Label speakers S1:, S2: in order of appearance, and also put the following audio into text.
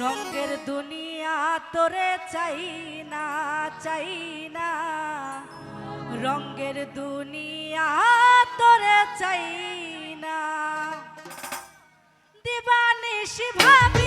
S1: রঙ্গের দুনিয়া তোরে চাই না চাই না। রঙ্গের দুনিয়া তোরে চাই না। দিবানিশি ভাবি